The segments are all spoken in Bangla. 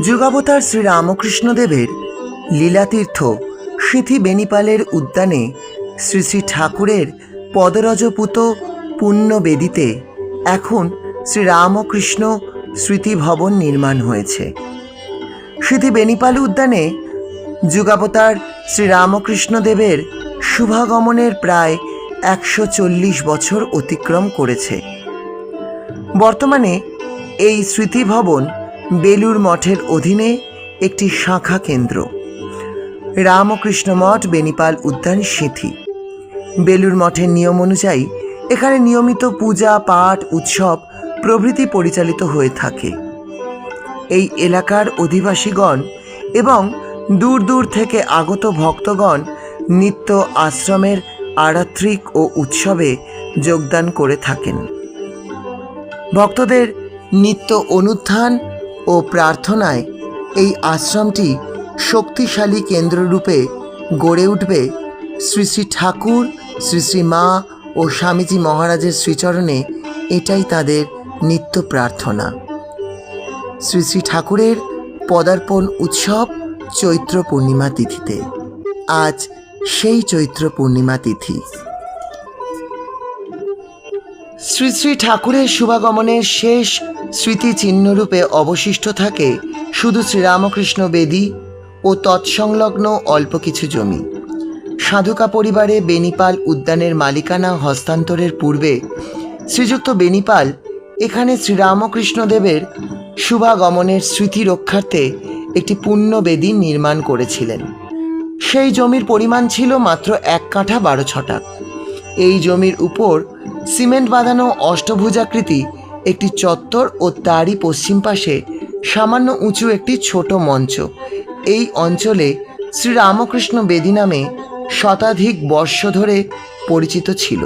যুগাবতার শ্রী রামকৃষ্ণদেবের লীলাতীর্থ সিথি বেনিপালের উদ্যানে শ্রী শ্রী ঠাকুরের পদরজপুত পুণ্যবেদিতে এখন শ্রী রামকৃষ্ণ স্মৃতি ভবন নির্মাণ হয়েছে। সিথি বেনিপাল উদ্যানে যুগাবতার শ্রী রামকৃষ্ণদেবের শুভাগমনের প্রায় একশো চল্লিশ বছর অতিক্রম করেছে। বর্তমানে এই স্মৃতিভবন বেলুর মঠের অধীনে একটি শাখা কেন্দ্র। রামকৃষ্ণ মঠ, বেনিপাল উদ্যান, সিথি। বেলুর মঠের নিয়ম অনুযায়ী এখানে নিয়মিত পূজা, পাঠ, উৎসব প্রভৃতি পরিচালিত হয়ে থাকে। এই এলাকার অধিবাসীগণ এবং দূর দূর থেকে আগত ভক্তগণ নিত্য আশ্রমের আরাত্রিক ও উৎসবে যোগদান করে থাকেন। ভক্তদের নিত্য অনুত্থান ও প্রার্থনায় এই আশ্রমটি শক্তিশালী কেন্দ্ররূপে গড়ে উঠবে শ্রী শ্রী ঠাকুর, শ্রী শ্রী মা ও স্বামীজি মহারাজের শ্রীচরণে এটাই তাদের নিত্য প্রার্থনা। শ্রী শ্রী ঠাকুরের পদার্পণ উৎসব চৈত্র পূর্ণিমা তিথিতে। আজ সেই চৈত্র পূর্ণিমা তিথি। শ্রী শ্রী ঠাকুরের শুভাগমনের শেষ স্মৃতিচিহ্নরূপে অবশিষ্ট থাকে শুধু শ্রীরামকৃষ্ণ বেদী ও তৎসংলগ্ন অল্প কিছু জমি। সাধুকা পরিবারে বেনিপাল উদ্যানের মালিকানা হস্তান্তরের পূর্বে শ্রীযুক্ত বেনিপাল এখানে শ্রীরামকৃষ্ণদেবের শুভাগমনের স্মৃতি রক্ষার্থে একটি পুণ্যবেদী নির্মাণ করেছিলেন। সেই জমির পরিমাণ ছিল মাত্র এক কাঠা বারো ছটাক। এই জমির উপর সিমেন্ট বাঁধানো অষ্টভুজাকৃতি একটি চত্বর ও তারই পশ্চিম পাশে সামান্য উঁচু একটি ছোট মঞ্চ। এই অঞ্চলে শ্রীরামকৃষ্ণ বেদী নামে শতাধিক বর্ষ ধরে পরিচিত ছিল।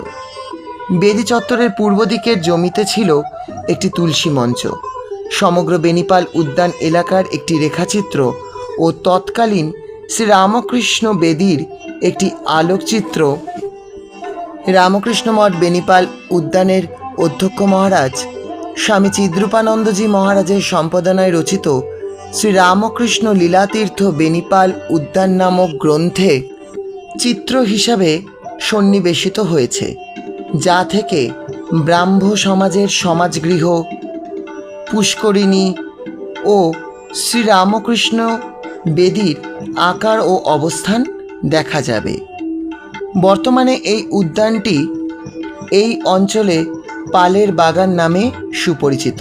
বেদি চত্বরের পূর্ব দিকের জমিতে ছিল একটি তুলসী মঞ্চ। সমগ্র বেনিপাল উদ্যান এলাকার একটি রেখাচিত্র ও তৎকালীন শ্রীরামকৃষ্ণ বেদির একটি আলোকচিত্র রামকৃষ্ণ মঠ বেনিপাল উদ্যানের অধ্যক্ষ মহারাজ। স্বামী চিদ্রূপানন্দজি মহারাজের সম্পাদনায় রচিত শ্রী রামকৃষ্ণ লীলাতীর্থ বেনিপাল উদ্যান নামক গ্রন্থে চিত্র হিসাবে সন্নিবেশিত হয়েছে, যা থেকে ব্রাহ্ম সমাজের সমাজগৃহ, পুষ্করিণী ও শ্রীরামকৃষ্ণ বেদীর আকার ও অবস্থান দেখা যাবে। বর্তমানে এই উদ্যানটি এই অঞ্চলে পালের বাগান নামে সুপরিচিত।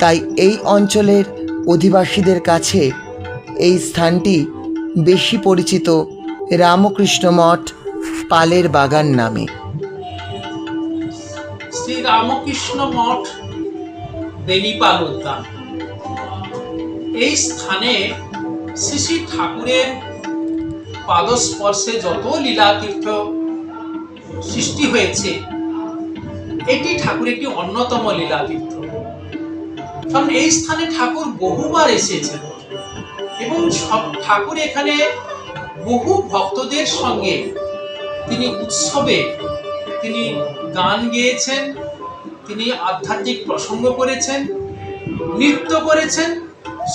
তাই এই অঞ্চলের অধিবাসীদের কাছে এই স্থানটি বেশি পরিচিত রামকৃষ্ণ মঠ পালের বাগান নামে। শ্রী রামকৃষ্ণ মঠ বেনিপাল উদ্যান। এই স্থানে শ্রী শ্রী ঠাকুরের পাদস্পর্শে যত লীলাতীর্থ সৃষ্টি হয়েছে, এটি ঠাকুর একটি অন্যতম লীলাতীর্থ। কারণ এই স্থানে ঠাকুর বহুবার এসেছেন এবং সব ঠাকুর এখানে বহু ভক্তদের সঙ্গে তিনি উৎসবে তিনি গান গেয়েছেন, তিনি আধ্যাত্মিক প্রসঙ্গ করেছেন, নৃত্য করেছেন,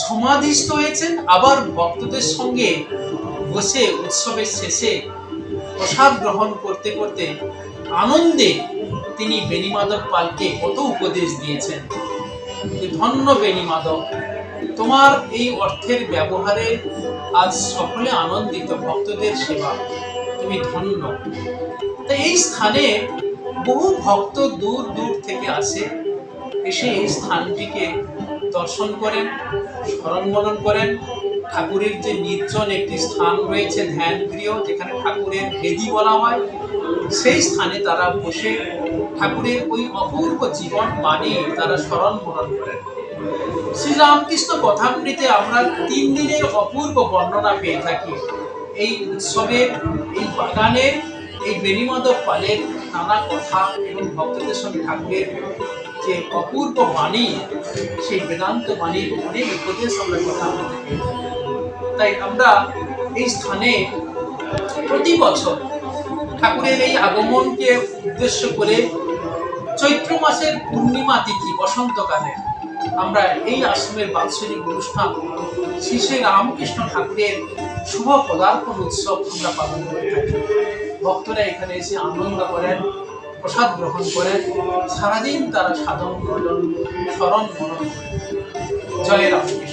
সমাধিস্থ হয়েছেন, আবার ভক্তদের সঙ্গে বসে উৎসবের শেষে প্রসাদ গ্রহণ করতে করতে আনন্দে তিনি বেণীমাধব পালকে কত উপদেশ দিয়েছেন। ধন্য বেণীমাধব, তোমার এই অর্থের ব্যবহারে আজ সকলে আনন্দিত, ভক্তদের সেবা। তুমি ধন্য। তা এই স্থানে বহু ভক্ত দূর দূর থেকে আসে, এসে এই স্থানটিকে দর্শন করেন, স্মরণ মনন করেন ঠাকুরের যে নির্জন একটি স্থান রয়েছে ধ্যান গৃহ যেখানে ঠাকুরের বেদি বলা হয়, সেই স্থানে তারা বসে ঠাকুরের ওই অপূর্ব জীবন বাণী তারা স্মরণ মনন করেন। শ্রীরামকৃষ্ণ কথামৃতে আমরা তিন দিনের অপূর্ব বর্ণনা পেয়ে থাকি। এই উৎসবের এই বাগানের এই বেণীমাধব পালের নানা কথা এবং ভক্তদের সঙ্গে ঠাকুরের যে অপূর্ব বাণী, সেই বেদান্ত বাণীর অনেক উপদেশ আমরা কথা থাকি। তাই আমরা এই স্থানে প্রতি বছর ঠাকুরের এই আগমনকে উদ্দেশ্য করে চৈত্র মাসের পূর্ণিমা তিথি, বসন্তকালে আমরা এই আশ্রমের বাৎসরিক অনুষ্ঠান শ্রী শ্রী রামকৃষ্ণ ঠাকুরের শুভ পদার্পণ উৎসব আমরা পালন করে থাকি ভক্তরা এখানে এসে আনন্দ করেন প্রসাদ গ্রহণ করে সারাদিন তারা সাধন ভজন স্মরণ মনন করে। জয় রামকৃষ্ণ।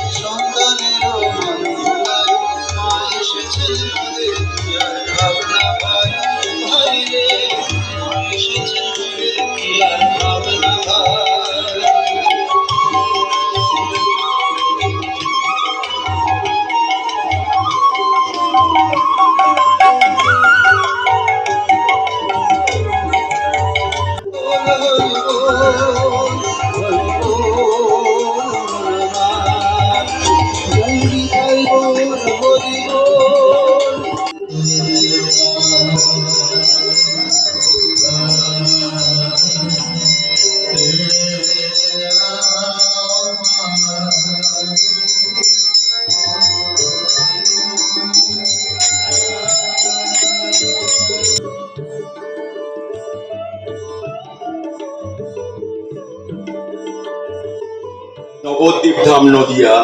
নবদ্বীপ ধাম নদিয়া।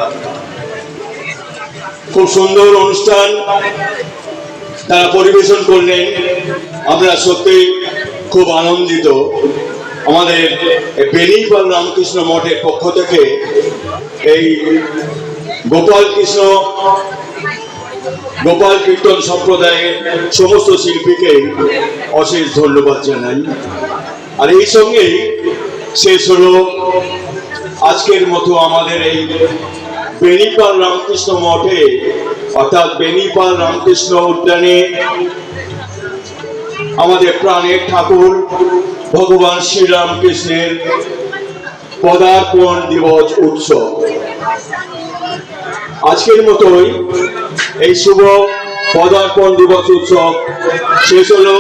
খুব সুন্দর অনুষ্ঠান তারা পরিবেশন করলেন। আমরা সত্যি খুব আনন্দিত। আমাদের বেনিপাল রামকৃষ্ণ মঠের পক্ষ থেকে এই গোপাল কৃষ্ণ গোপাল কীর্তন সম্প্রদায়ের সমস্ত শিল্পীকে অশেষ ধন্যবাদ জানাই। আর এই সঙ্গেই শেষ হলো আজকের মতো আমাদের এই বেনিপাল রামকৃষ্ণ মঠে, অর্থাৎ বেনিপাল রামকৃষ্ণ উদ্যানে আমাদের প্রাণের ঠাকুর ভগবান শ্রীরামকৃষ্ণের পদার্পণ দিবস উৎসব। আজকের মতোই এই শুভ পদার্পণ দিবস উৎসব শেষ হলো।